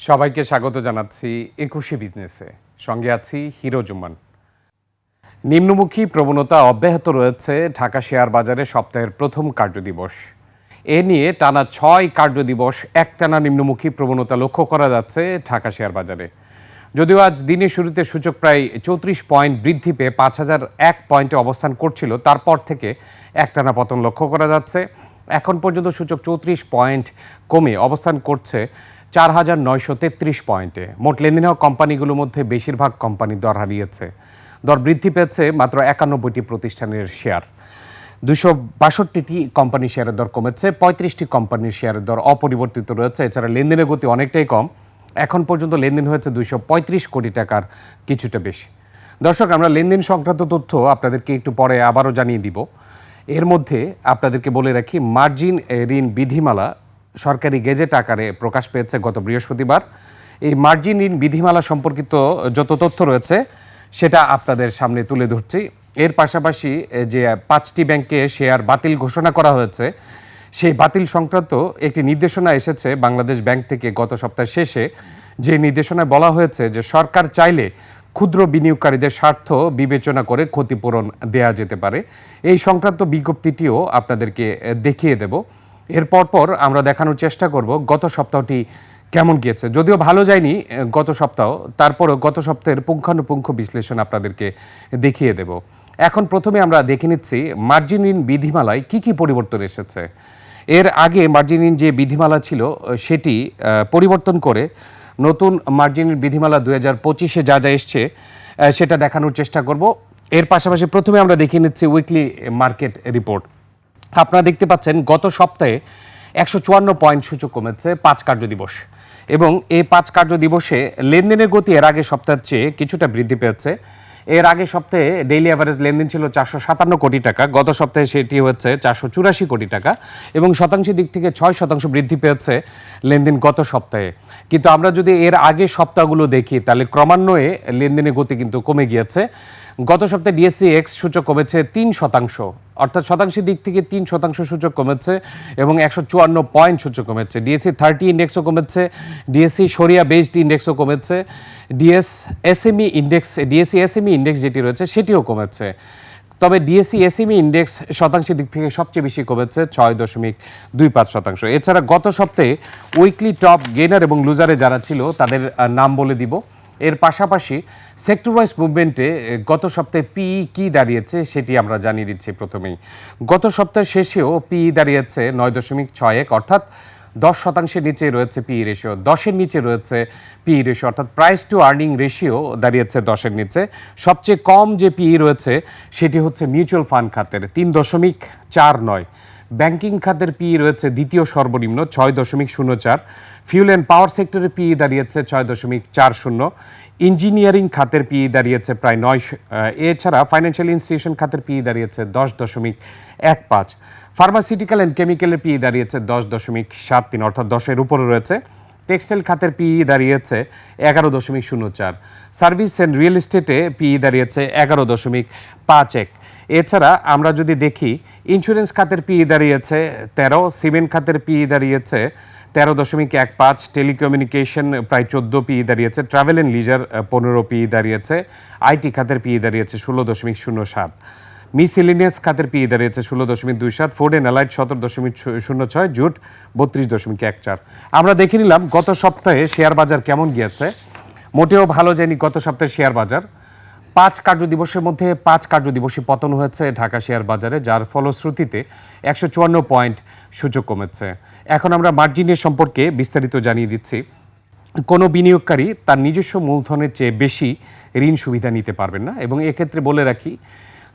সবাইকে স্বাগত জানাচ্ছি একুশে বিজনেসে। সঙ্গে আছি হিরো জুম্মান। নিম্নমুখী প্রবণতা অব্যাহত রয়েছে ঢাকা শেয়ার বাজারে সপ্তাহের প্রথম কার্যদিবস এ নিয়ে টানা ছয় কার্যদিবস একটানা নিম্নমুখী প্রবণতা লক্ষ্য করা যাচ্ছে ঢাকা শেয়ার বাজারে। যদিও আজ দিনের শুরুতে সূচক প্রায় চৌত্রিশ পয়েন্ট বৃদ্ধি পেয়ে পাঁচ হাজার এক পয়েন্টে অবস্থান করছিল, তারপর থেকে একটানা পতন লক্ষ্য করা যাচ্ছে। এখন পর্যন্ত সূচক চৌত্রিশ পয়েন্ট কমে অবস্থান করছে চার হাজার নয়শো তেত্রিশ পয়েন্টে। মোট লেনদেন হওয়া কোম্পানিগুলোর মধ্যে বেশিরভাগ কোম্পানি দর হারিয়েছে। দর বৃদ্ধি পেয়েছে মাত্র একানব্বইটি প্রতিষ্ঠানের শেয়ার। দুশো বাষট্টিটি কোম্পানির শেয়ারের দর কমেছে, পঁয়ত্রিশটি কোম্পানির শেয়ারের দর অপরিবর্তিত রয়েছে। এছাড়া লেনদেনের গতি অনেকটাই কম। এখন পর্যন্ত লেনদেন হয়েছে দুইশো পঁয়ত্রিশ কোটি টাকার কিছুটা বেশি। দর্শক, আমরা লেনদেন সংক্রান্ত তথ্য আপনাদেরকে একটু পরে আবারও জানিয়ে দিব। এর মধ্যে আপনাদেরকে বলে রাখি, মার্জিন ঋণ বিধিমালা সরকারি গেজেট আকারে প্রকাশ পেয়েছে গত বৃহস্পতিবার। এই মার্জিন ঋণ বিধিমালা সম্পর্কিত যত তথ্য রয়েছে, সেটা আপনাদের সামনে তুলে ধরছি। এর পাশাপাশি যে পাঁচটি ব্যাংকে শেয়ার বাতিল ঘোষণা করা হয়েছে, সেই বাতিল সংক্রান্ত একটি নির্দেশনা এসেছে বাংলাদেশ ব্যাংক থেকে গত সপ্তাহ শেষে। যে নির্দেশনায় বলা হয়েছে যে সরকার চাইলে ক্ষুদ্র বিনিয়োগকারীদের স্বার্থ বিবেচনা করে ক্ষতিপূরণ দেয়া যেতে পারে। এই সংক্রান্ত বিজ্ঞপ্তিটিও আপনাদেরকে দেখিয়ে দেব। এর পরপর আমরা দেখানোর চেষ্টা করব গত সপ্তাহটি কেমন গিয়েছে। যদিও ভালো যায়নি, গত সপ্তাহ, তারপরও গত সপ্তাহের পুঙ্খানুপুঙ্খ বিশ্লেষণ আপনাদেরকে দেখিয়ে দেব। এখন প্রথমে আমরা দেখে নিচ্ছি মার্জিন ঋণ বিধিমালায় কী কী পরিবর্তন এসেছে। এর আগে মার্জিন ঋণ যে বিধিমালা ছিল, সেটি পরিবর্তন করে নতুন মার্জিন বিধিমালা দুই হাজার পঁচিশে যা যা এসছে সেটা দেখানোর চেষ্টা করব। এর পাশাপাশি প্রথমে আমরা দেখে নিচ্ছি উইকলি মার্কেট রিপোর্ট আপনারা দেখতে পাচ্ছেন, গত সপ্তাহে একশো চুয়ান্ন পয়েন্ট সূচক কমেছে পাঁচ কার্য দিবস। এবং এই পাঁচ কার্য দিবসে লেনদেনের গতি এর আগে সপ্তাহের চেয়ে কিছুটা বৃদ্ধি পেয়েছে। এর আগে সপ্তাহে ডেইলি অ্যাভারেজ লেনদেন ছিল চারশো সাতান্ন কোটি টাকা, গত সপ্তাহে সেটি হচ্ছে চারশো চুরাশি কোটি টাকা এবং শতাংশের দিক থেকে ছয় শতাংশ বৃদ্ধি পেয়েছে লেনদেন গত সপ্তাহে। কিন্তু আমরা যদি এর আগে সপ্তাহগুলো দেখি, তাহলে ক্রমান্বয়ে লেনদেনের গতি কিন্তু কমে গিয়েছে। গত সপ্তাহে ডিএসসি এক্স সূচক কমেছে তিন শতাংশ, অর্থাৎ শতাংশের দিক থেকে তিন শতাংশ সূচক কমেছে এবং একশো চুয়ান্ন পয়েন্ট সূচক কমেছে। ডিএসসি থার্টি ইন্ডেক্সও কমেছে, ডিএসসি সরিয়া বেসড ইন্ডেক্সও কমেছে, DS SME index, DSC SME index যেটি রয়েছে সেটিও কমেছে। তবে ডিএসসি এসএমই ইন্ডেক্স শতাংশের দিক থেকে সবচেয়ে বেশি কমেছে, ছয় দশমিক দুই পাঁচ শতাংশ। এছাড়া গত সপ্তাহে উইকলি টপ গেনার এবং লুজারে যারা ছিল, তাদের নাম বলে দিব। এর পাশাপাশি সেক্টর ওয়াইজ মুভমেন্টে গত সপ্তাহে পিই কি দাঁড়িয়েছে সেটি আমরা জানিয়ে দিচ্ছি প্রথমেই। গত সপ্তাহের শেষেও পিই দাঁড়িয়েছে নয় দশমিক ছয় এক, অর্থাৎ দশ শতাংশের নিচে রয়েছে পিই রেশিও দশের নিচে রয়েছে পিই রেশিও অর্থাৎ প্রাইস টু আর্নিং রেশিও দাঁড়িয়েছে দশের নিচে। সবচেয়ে কম যে পিই রয়েছে সেটি হচ্ছে মিউচুয়াল ফান্ড খাতের, তিন দশমিক চার নয়। ব্যাংকিং খাতের পিই রয়েছে দ্বিতীয় সর্বনিম্ন ছয় দশমিক শূন্য চার। ফিউল অ্যান্ড পাওয়ার সেক্টরে পিই দাঁড়িয়েছে ছয় দশমিক চার শূন্য। ইঞ্জিনিয়ারিং খাতের পিই দাঁড়িয়েছে প্রায় নয় এছাড়া ফাইন্যান্সিয়াল ইনস্টিটিউশন খাতের পিই দাঁড়িয়েছে দশ দশমিক এক পাঁচ। ফার্মাসিউটিক্যাল অ্যান্ড কেমিক্যালের পিই দাঁড়িয়েছে দশ দশমিক সাত তিন, অর্থাৎ দশের উপরে রয়েছে। টেক্সটাইল খাতের পিই দাঁড়িয়েছে এগারো দশমিক শূন্য চার। সার্ভিস অ্যান্ড রিয়েল এস্টেটে পিই দাঁড়িয়েছে এগারো দশমিক পাঁচ এক। এছাড়া আমরা যদি দেখি, ইন্স্যুরেন্স খাতের পিই দাঁড়িয়েছে তেরো, সিমেন্ট খাতের পিই দাঁড়িয়েছে তেরো দশমিক এক পাঁচ, টেলিকমিউনিকেশন প্রায় চোদ্দ পিই দাঁড়িয়েছে, ট্রাভেল অ্যান্ড লিজার পনেরো পিই দাঁড়িয়েছে, আইটি খাতের পিই দাঁড়িয়েছে ষোলো দশমিক শূন্য সাত। মিসেলিনিয়াস খাতের পিই দাঁড়িয়েছে ষোলো দশমিক দুই সাত ফোর্ড অ্যান্ড অ্যালাইট সতেরো দশমিক শূন্য ছয়, জুট বত্রিশ দশমিক এক চার। আমরা দেখে নিলাম গত সপ্তাহে শেয়ার বাজার কেমন গিয়েছে। মোটেও ভালো যায়নি গত সপ্তাহে শেয়ার বাজার। পাঁচ কার্য দিবসের মধ্যে পাঁচ কার্য দিবসই পতন হয়েছে ঢাকা শেয়ার বাজারে, যার ফলশ্রুতিতে একশো চুয়ান্ন পয়েন্ট সূচক কমেছে। এখন আমরা মার্জিনের সম্পর্কে বিস্তারিত জানিয়ে দিচ্ছি। কোনো বিনিয়োগকারী তার নিজস্ব মূলধনের চেয়ে বেশি ঋণ সুবিধা নিতে পারবেন না এবং এক্ষেত্রে বলে রাখি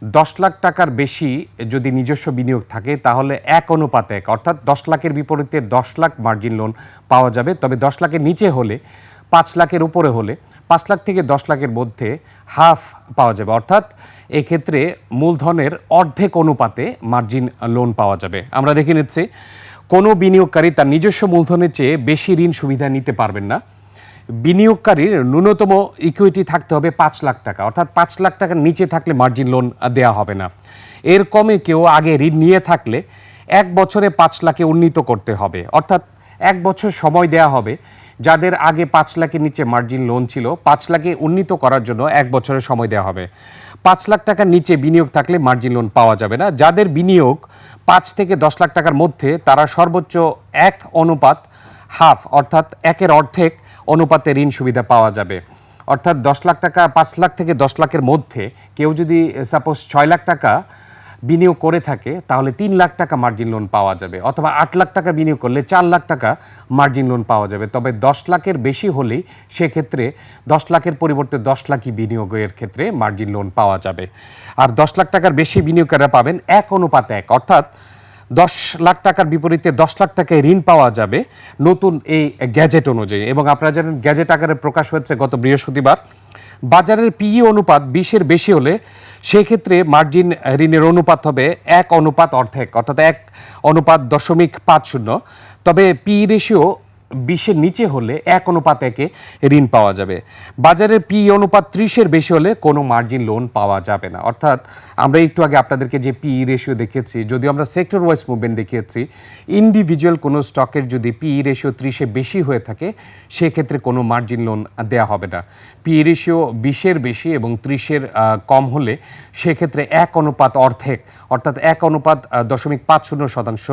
দশ লাখ টাকার বেশি যদি নিজস্ব বিনিয়োগ থাকে, তাহলে এক অনুপাতে এক, অর্থাৎ দশ লাখের বিপরীতে দশ লাখ মার্জিন লোন পাওয়া যাবে। তবে দশ লাখের নিচে হলে, পাঁচ লাখের উপরে হলে, পাঁচ লাখ থেকে দশ লাখের মধ্যে হাফ পাওয়া যাবে। অর্থাৎ এক্ষেত্রে মূলধনের অর্ধেক অনুপাতে মার্জিন লোন পাওয়া যাবে। আমরা দেখে নিচ্ছি, কোনো বিনিয়োগকারী তার নিজস্ব মূলধনের চেয়ে বেশি ঋণ সুবিধা নিতে পারবেন না। বিনিয়োগকারীর ন্যূনতম ইকুইটি থাকতে হবে পাঁচ লাখ টাকা। অর্থাৎ পাঁচ লাখ টাকার নিচে থাকলে মার্জিন লোন দেওয়া হবে না। এর কমে কেউ আগে ঋণ নিয়ে থাকলে এক বছরে পাঁচ লাখে উন্নীত করতে হবে। অর্থাৎ এক বছর সময় দেয়া হবে। যাদের আগে পাঁচ লাখের নিচে মার্জিন লোন ছিল, পাঁচ লাখে উন্নীত করার জন্য এক বছরের সময় দেওয়া হবে। পাঁচ লাখ টাকার নিচে বিনিয়োগ থাকলে মার্জিন লোন পাওয়া যাবে না। যাদের বিনিয়োগ পাঁচ থেকে দশ লাখ টাকার মধ্যে, তারা সর্বোচ্চ এক অনুপাত হাফ অর্থাৎ একের অর্ধেক অনুপাতে ঋণ সুবিধা পাওয়া যাবে। অর্থাৎ দশ লাখ টাকা, পাঁচ লাখ থেকে দশ লাখের মধ্যে কেউ যদি সাপোজ ছয় লাখ টাকা বিনিয়োগ করে থাকে, তাহলে তিন লাখ টাকা মার্জিন লোন পাওয়া যাবে। অথবা আট লাখ টাকা বিনিয়োগ করলে চার লাখ টাকা মার্জিন লোন পাওয়া যাবে। তবে দশ লাখের বেশি হলেই সেক্ষেত্রে দশ লাখের পরিবর্তে দশ লাখই বিনিয়োগের ক্ষেত্রে মার্জিন লোন পাওয়া যাবে। আর দশ লাখ টাকার বেশি বিনিয়োগকারীরা পাবেন এক অনুপাত এক। অর্থাৎ দশ লাখ টাকার বিপরীতে দশ লাখ টাকায় ঋণ পাওয়া যাবে নতুন এই গ্যাজেট অনুযায়ী। এবং আপনারা জানেন গ্যাজেট আকারে প্রকাশ হয়েছে গত বৃহস্পতিবার। বাজারের পিই অনুপাত বিশের বেশি হলে সেক্ষেত্রে মার্জিন ঋণের অনুপাত হবে এক অনুপাত অর্ধেক, অর্থাৎ এক অনুপাত দশমিক পাঁচ শূন্য। তবে পিই রেশিও বিশের নিচে হলে এক অনুপাত একে ঋণ পাওয়া যাবে। বাজারের পি অনুপাত ত্রিশের বেশি হলে কোনো মার্জিন লোন পাওয়া যাবে না। অর্থাৎ আমরা একটু আগে আপনাদেরকে যে পি রেশিও দেখেছি যদি আমরা সেক্টর ওয়াইজ মুভমেন্ট দেখিয়েছি ইন্ডিভিজুয়াল কোনো স্টকের যদি পি রেশিও ত্রিশে বেশি হয়ে থাকে, সেক্ষেত্রে কোনো মার্জিন লোন দেওয়া হবে না। পি রেশিও বিশের বেশি এবং ত্রিশের কম হলে সেক্ষেত্রে এক অনুপাত অর্ধেক, অর্থাৎ এক অনুপাত দশমিক পাঁচ শূন্য শতাংশ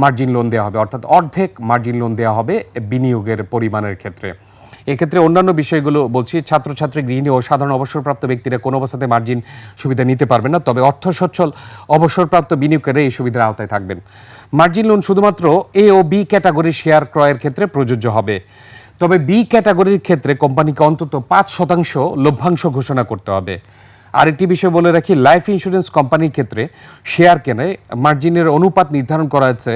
মার্জিন লোন দেওয়া হবে। অর্থাৎ অর্ধেক মার্জিন লোন দেওয়া হবে বিনিয়োগের পরিমাণের ক্ষেত্রে। এক্ষেত্রে অন্যান্য বিষয়গুলো বলছি, ছাত্রছাত্রী, গৃহিণী ও সাধারণ অবসরপ্রাপ্ত ব্যক্তিরা কোনো অবস্থাতে মার্জিন সুবিধা নিতে পারবেন না, তবে অর্থ সচ্ছল অবসরপ্রাপ্ত বিনিয়োগকারী এই সুবিধার আওতায় থাকবেন। মার্জিন লোন শুধুমাত্র এ ও বি ক্যাটাগরির শেয়ার ক্রয়ের ক্ষেত্রে প্রযোজ্য হবে। তবে বি ক্যাটাগরির ক্ষেত্রে কোম্পানিকে অন্তত পাঁচ শতাংশ লভ্যাংশ ঘোষণা করতে হবে। আর একটি বিষয় বলে রাখি, লাইফ ইন্স্যুরেন্স কোম্পানির ক্ষেত্রে শেয়ার কেনে মার্জিনের অনুপাত নির্ধারণ করা হয়েছে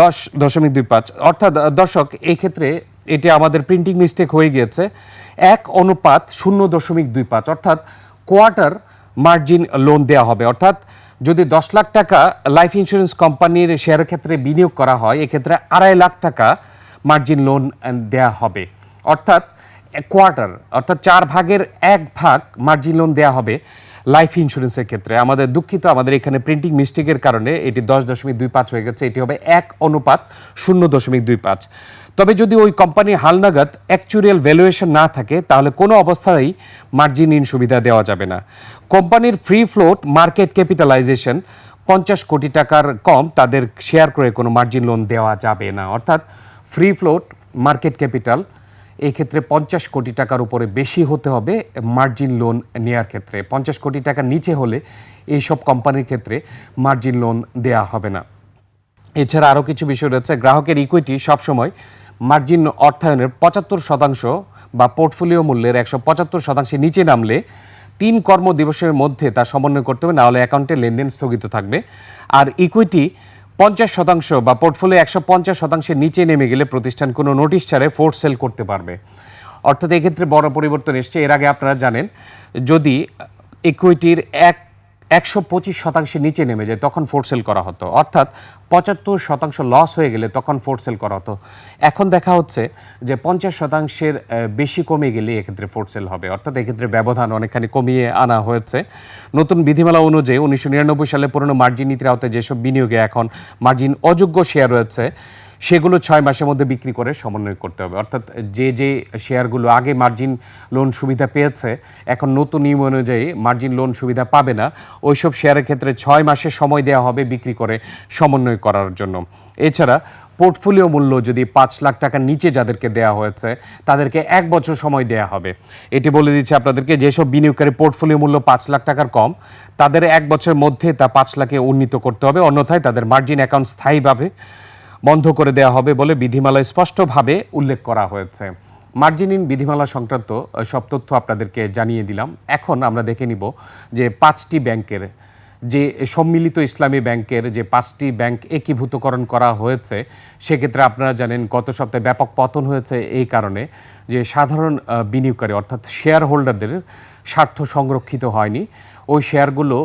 দশ দশমিক দুই পাঁচ। অর্থাৎ দর্শক এই ক্ষেত্রে এটি আমাদের প্রিন্টিং মিস্টেক হয়ে গিয়েছে। এক অনুপাত শূন্য দশমিক দুই পাঁচ, অর্থাৎ কোয়ার্টার মার্জিন লোন দেওয়া হবে। অর্থাৎ, যদি দশ লাখ টাকা লাইফ ইন্স্যুরেন্স কোম্পানির শেয়ারের ক্ষেত্রে বিনিয়োগ করা হয়, এক্ষেত্রে আড়াই লাখ টাকা মার্জিন লোন দেয়া হবে। অর্থাৎ কোয়ার্টার অর্থাৎ চার ভাগের এক ভাগ মার্জিন লোন দেওয়া হবে। লাইফ ইন্স্যুরেন্সের ক্ষেত্রে। আমাদের দুঃখিত, আমাদের এখানে প্রিন্টিং মিস্টেকের কারণে এটি দশ দশমিক দুই পাঁচ হয়ে গেছে, এটি হবে এক অনুপাত শূন্য দশমিক দুই পাঁচ। তবে যদি ওই কোম্পানির হালনাগাদ অ্যাকচুরিয়াল ভ্যালুয়েশন না থাকে, তাহলে কোনো অবস্থাতেই মার্জিন ঋণ সুবিধা দেওয়া যাবে না। কোম্পানির ফ্রি ফ্লোট মার্কেট ক্যাপিটালাইজেশন পঞ্চাশ কোটি টাকার কম, তাদের শেয়ার করে কোনো মার্জিন লোন দেওয়া যাবে না। অর্থাৎ ফ্রি ফ্লোট মার্কেট ক্যাপিটাল এই ক্ষেত্রে পঞ্চাশ কোটি টাকার উপরে বেশি হতে হবে মার্জিন লোন নেয়ার ক্ষেত্রে। পঞ্চাশ কোটি টাকার নিচে হলে এইসব কোম্পানির ক্ষেত্রে মার্জিন লোন দেয়া হবে না। এছাড়া আরও কিছু বিষয় রয়েছে। গ্রাহকের ইকুইটি সবসময় মার্জিন অর্থায়নের পঁচাত্তর শতাংশ বা পোর্টফোলিও মূল্যের একশো পঁচাত্তর শতাংশের নিচে নামলে তিন কর্ম দিবসের মধ্যে তা সমন্বয় করতে হবে নাহলে অ্যাকাউন্টে লেনদেন স্থগিত থাকবে। আর ইকুইটি পঞ্চাশ শতাংশ বা পোর্টফোলিও একশো পঞ্চাশ শতাংশের নিচে নেমে গেলে প্রতিষ্ঠান কোনো নোটিশ ছাড়ে ফোর্স সেল করতে পারবে। অর্থাৎ এক্ষেত্রে বড় পরিবর্তন এসছে। এর আগে আপনারা জানেন, যদি ইকুইটির এক একশো পঁচিশ শতাংশের নিচে নেমে যায়, তখন ফোর্স সেল করা হতো। অর্থাৎ পঁচাত্তর শতাংশ লস হয়ে গেলে তখন ফোর্স সেল করা হতো। এখন দেখা হচ্ছে যে পঞ্চাশ শতাংশের বেশি কমে গেলে এক্ষেত্রে ফোর্স সেল হবে। অর্থাৎ এক্ষেত্রে ব্যবধান অনেকখানি কমিয়ে আনা হয়েছে। নতুন বিধিমালা অনুযায়ী উনিশশো নিরানব্বই সালে পুরনো মার্জিন নীতির আওতায় যেসব বিনিয়োগে এখন মার্জিন অযোগ্য শেয়ার রয়েছে সেগুলো ছয় মাসের মধ্যে বিক্রি করে সমন্বয় করতে হবে। অর্থাৎ যে যে শেয়ারগুলো আগে মার্জিন লোন সুবিধা পেয়েছে, এখন নতুন নিয়ম অনুযায়ী মার্জিন লোন সুবিধা পাবে না, ওইসব শেয়ারের ক্ষেত্রে ছয় মাসের সময় দেওয়া হবে বিক্রি করে সমন্বয় করার জন্য। এছাড়া পোর্টফোলিও মূল্য যদি পাঁচ লাখ টাকার নিচে যাদেরকে দেওয়া হয়েছে, তাদেরকে এক বছর সময় দেওয়া হবে। এটি বলে দিচ্ছে আপনাদেরকে, যেসব বিনিয়োগকারী পোর্টফোলিও মূল্য পাঁচ লাখ টাকার কম, তাদের এক বছরের মধ্যে তা পাঁচ লাখে উন্নীত করতে হবে, অন্যথায় তাদের মার্জিন অ্যাকাউন্ট স্থায়ীভাবে বন্ধ করে দেওয়া হবে বলে বিধিমালায় স্পষ্টভাবে উল্লেখ করা হয়েছে। মার্জিনিন বিধিমালা সংক্রান্ত সব তথ্য আপনাদেরকে জানিয়ে দিলাম। এখন আমরা দেখে নিব যে পাঁচটি ব্যাংকের, যে সম্মিলিত ইসলামী ব্যাংকের যে পাঁচটি ব্যাংক একীভূতকরণ করা হয়েছে, সেক্ষেত্রে আপনারা জানেন গত সপ্তাহে ব্যাপক পতন হয়েছে এই কারণে যে সাধারণ বিনিয়োগকারী অর্থাৎ শেয়ার হোল্ডারদের স্বার্থ সংরক্ষিত হয়নি। ওই শেয়ারগুলো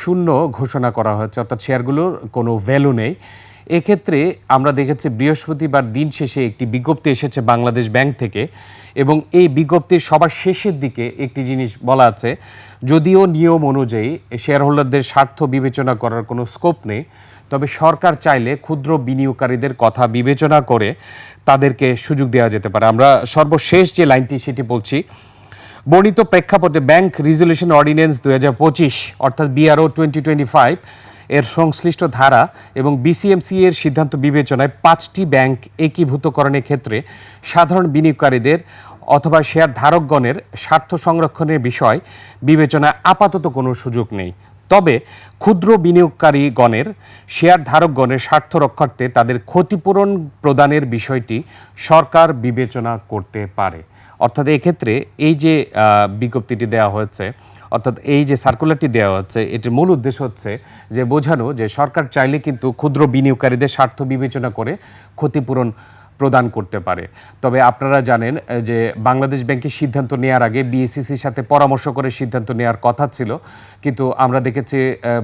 শূন্য ঘোষণা করা হয়েছে। অর্থাৎ শেয়ারগুলোর কোনো ভ্যালু নেই। এক্ষেত্রে আমরা দেখেছি বৃহস্পতিবার দিন শেষে একটি বিজ্ঞপ্তি এসেছে বাংলাদেশ ব্যাংক থেকে এবং এই বিজ্ঞপ্তির সবার শেষের দিকে একটি জিনিস বলা আছে, যদিও নিয়ম অনুযায়ী শেয়ার হোল্ডারদের স্বার্থ বিবেচনা করার কোনো স্কোপ নেই, তবে সরকার চাইলে ক্ষুদ্র বিনিয়োগকারীদের কথা বিবেচনা করে তাদেরকে সুযোগ দেওয়া যেতে পারে। আমরা সর্বশেষ যে লাইনটি সেটি বলছি, বর্ণিত প্রেক্ষাপটে ব্যাংক রিজলিউশন অর্ডিন্যান্স দু হাজার পঁচিশ, অর্থাৎ বিআরও টোয়েন্টি টোয়েন্টি ফাইভ এর সংশ্লিষ্ট ধারা এবং বিসিএমসি এর সিদ্ধান্ত বিবেচনায় পাঁচটি ব্যাংক একীভূতকরণের ক্ষেত্রে সাধারণ বিনিয়োগকারীদের অথবা শেয়ার ধারকগণের স্বার্থ সংরক্ষণের বিষয় বিবেচনায় আপাতত কোনো সুযোগ নেই। তবে ক্ষুদ্র বিনিয়োগকারীগণের শেয়ার ধারকগণের স্বার্থ রক্ষার্থে তাদের ক্ষতিপূরণ প্রদানের বিষয়টি সরকার বিবেচনা করতে পারে। অর্থাৎ এক্ষেত্রে এই যে বিজ্ঞপ্তিটি দেওয়া হয়েছে অর্থাৎ এই যে সার্কুলারটি দেওয়া হচ্ছে, এটির মূল উদ্দেশ্য হচ্ছে যে বোঝানো যে সরকার চাইলে কিন্তু ক্ষুদ্র বিনিয়োগকারীদের স্বার্থ বিবেচনা করে ক্ষতিপূরণ প্রদান করতে পারে। তবে আপনারা জানেন যে বাংলাদেশ ব্যাংকের সিদ্ধান্ত নেওয়ার আগে বিএসিসির সাথে পরামর্শ করে সিদ্ধান্ত নেওয়ার কথা ছিল। কিন্তু আমরা দেখেছি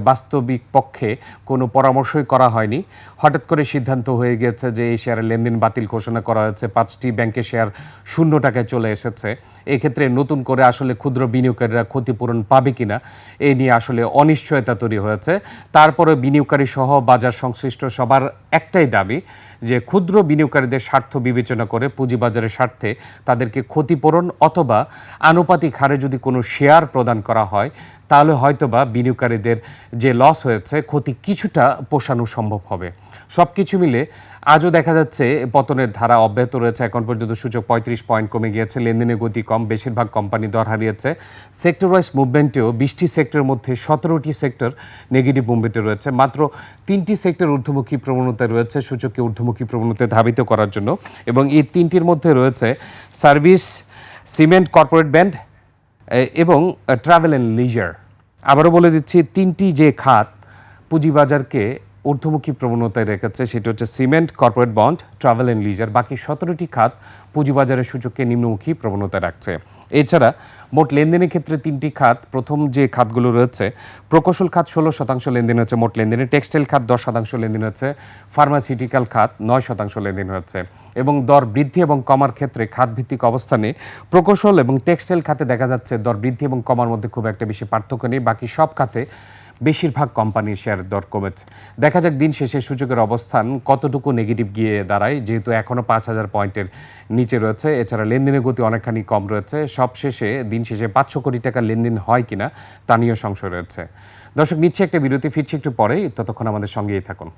বাস্তবিক পক্ষে কোনো পরামর্শই করা হয়নি। হঠাৎ করে সিদ্ধান্ত হয়ে গেছে যে এই শেয়ারের লেনদেন বাতিল ঘোষণা করা হয়েছে। পাঁচটি ব্যাংকের শেয়ার শূন্য টাকায় চলে এসেছে। এক্ষেত্রে নতুন করে আসলে ক্ষুদ্র বিনিয়োগকারীরা ক্ষতিপূরণ পাবে কিনা এই নিয়ে আসলে অনিশ্চয়তা তৈরি হয়েছে। তারপরে বিনিয়োগকারী সহ বাজার সংশ্লিষ্ট সবার একটাই দাবি, যে ক্ষুদ্র বিনিয়োগকারীদের স্বার্থ বিবেচনা করে পুঁজিবাজারের স্বার্থে তাদেরকে ক্ষতিপূরণ অথবা আনুপাতিক হারে যদি কোনো শেয়ার প্রদান করা হয়, তাহলে হয়তোবা বিনিয়োগকারীদের যে লস হয়েছে, ক্ষতি কিছুটা পোষানো সম্ভব হবে। সব কিছু মিলে আজও দেখা যাচ্ছে পতনের ধারা অব্যাহত রয়েছে। এখন পর্যন্ত সূচক পঁয়ত্রিশ পয়েন্ট কমে গিয়েছে। লেনদেনের গতি কম। বেশিরভাগ কোম্পানি দর হারিয়েছে। সেক্টর ওয়াইজ মুভমেন্টেও বিশটি সেক্টরের মধ্যে সতেরোটি সেক্টর নেগেটিভ মুভমেন্টে রয়েছে। মাত্র তিনটি সেক্টর ঊর্ধ্বমুখী প্রবণতা রয়েছে সূচককে ঊর্ধ্বমুখী প্রবণতায় ধাবিত করার জন্য। এবং এই তিনটির মধ্যে রয়েছে সার্ভিস, সিমেন্ট, কর্পোরেট ব্যান্ড এবং ট্রাভেল অ্যান্ড লিজার। আবারও বলে দিচ্ছি, তিনটি যে খাত পুঁজিবাজারকে ঊর্ধ্বমুখী প্রবণতায় রেখেছে, সেটি হচ্ছে cement, corporate bond, travel and leisure, বাকি সতেরোটি খাত পুঁজিবাজারের সূচককে নিম্নমুখী প্রবণতায় রাখছে। এছাড়া মোট লেনদেনের ক্ষেত্রে তিনটি খাত, প্রথম যে খাতগুলো রয়েছে, প্রকৌশল খাত ষোলো শতাংশ লেনদেন হচ্ছে মোট লেনদেনে, টেক্সটাইল খাত দশ শতাংশ লেনদেন হচ্ছে ফার্মাসিউটিক্যাল খাত নয় শতাংশ লেনদেন হচ্ছে এবং দর বৃদ্ধি এবং কমার ক্ষেত্রে খাতভিত্তিক অবস্থানে প্রকৌশল এবং টেক্সটাইল খাতে দেখা যাচ্ছে দর বৃদ্ধি এবং কমার মধ্যে খুব একটা বেশি পার্থক্য নেই, বাকি সব খাতে বেশিরভাগ কোম্পানির শেয়ারের দর কমেছে। দেখা যাক দিন শেষে সূচকের অবস্থান কতটুকু নেগেটিভ গিয়ে দাঁড়ায়, যেহেতু এখনও পাঁচ হাজার পয়েন্টের নিচে রয়েছে। এছাড়া লেনদেনের গতি অনেকখানি কম রয়েছে। সব শেষে দিন শেষে পাঁচশো কোটি টাকা লেনদেন হয় কিনা, তা নিয়েও সংশয় রয়েছে। দর্শক, নিচ্ছে একটা বিরতি, ফিরছে একটু পরেই। ততক্ষণ আমাদের সঙ্গেই থাকুন।